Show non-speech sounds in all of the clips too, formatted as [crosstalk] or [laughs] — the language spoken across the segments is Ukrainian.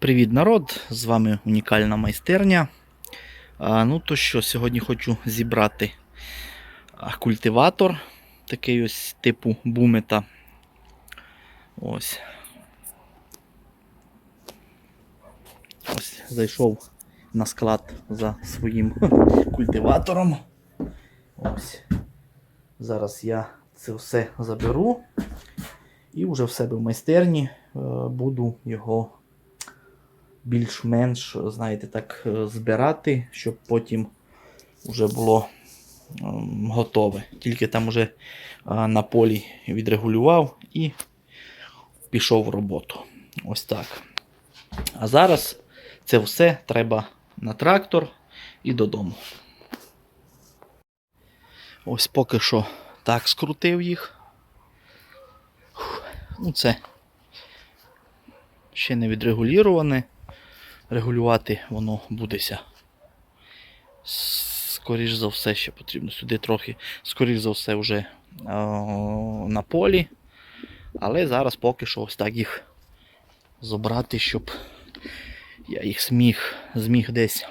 Привіт, народ! З вами унікальна майстерня. А, ну то що, сьогодні хочу зібрати культиватор, такий ось типу бумета. Ось. Ось зайшов на склад за своїм [laughs] культиватором. Ось. Зараз я це все заберу і вже в себе в майстерні е, буду його більш-менш, знаєте, так е, збирати, щоб потім вже було ем, готове. Тільки там вже е, на полі відрегулював і пішов в роботу. Ось так. А зараз це все треба на трактор і додому. Ось поки що так скрутив їх. Ну, це ще не відрегуліроване. Регулювати воно будеся. Скоріш за все, ще потрібно сюди трохи, скоріш за все, вже о, на полі. Але зараз поки що ось так їх забрати, щоб я їх зміг, зміг десь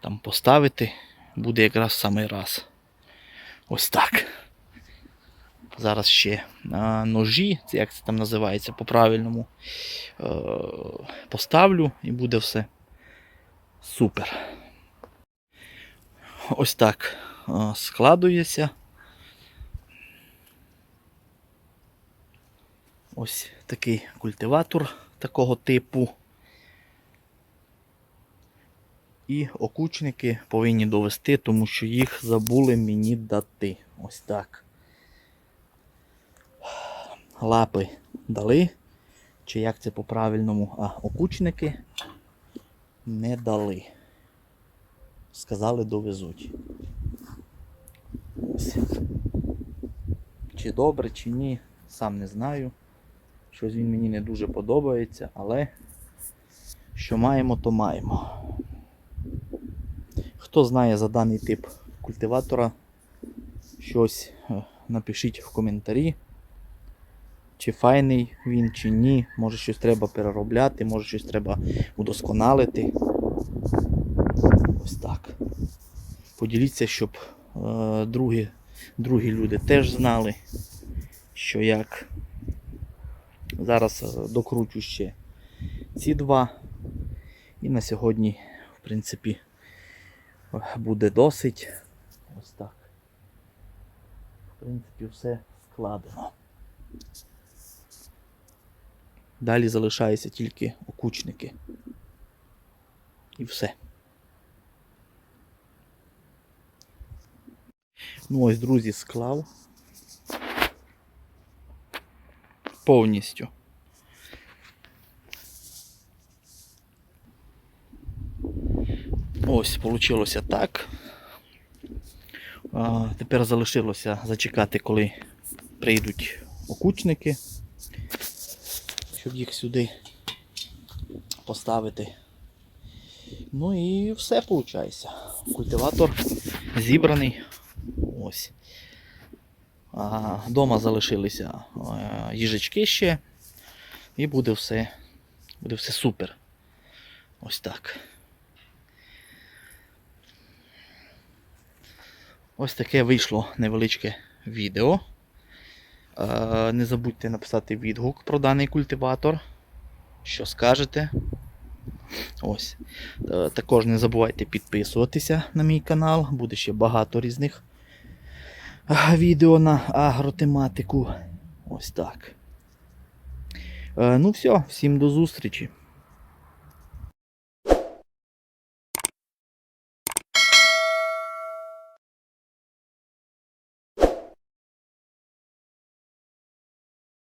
там поставити. Буде якраз самий раз. Ось так. Зараз ще ножі, це як це там називається по-правильному, е, поставлю і буде все супер. Ось так е, складується. Ось такий культиватор такого типу. І окучники повинні довести, тому що їх забули мені дати. Ось так лапи дали, чи як це по-правильному, а окучники не дали. Сказали, довезуть. Чи добре, чи ні, сам не знаю. Щось він мені не дуже подобається, але що маємо, то маємо. Хто знає за даний тип культиватора, щось е, напишіть в коментарі. Чи файний він, чи ні. Може щось треба переробляти, може щось треба удосконалити. Ось так. Поділіться, щоб е, другі, другі люди теж знали, що як. Зараз е, докручу ще ці два. І на сьогодні, в принципі, буде досить. Ось так. В принципі, все складено. Далі залишаються тільки окучники. І все. Ну ось, друзі, склав. Повністю. Ось, вийшло так. А, тепер залишилося зачекати, коли прийдуть окучники щоб їх сюди поставити. Ну і все виходить. Культиватор зібраний. Ось. А, Дома залишилися а, їжачки ще. І буде все, буде все супер. Ось так. Ось таке вийшло невеличке відео. Е, Не забудьте написати відгук про даний культиватор. Що скажете. Ось. Е, Також не забувайте підписуватися на мій канал, буде ще багато різних е, відео на агротематику. Ось так. Ну все, всім до зустрічі.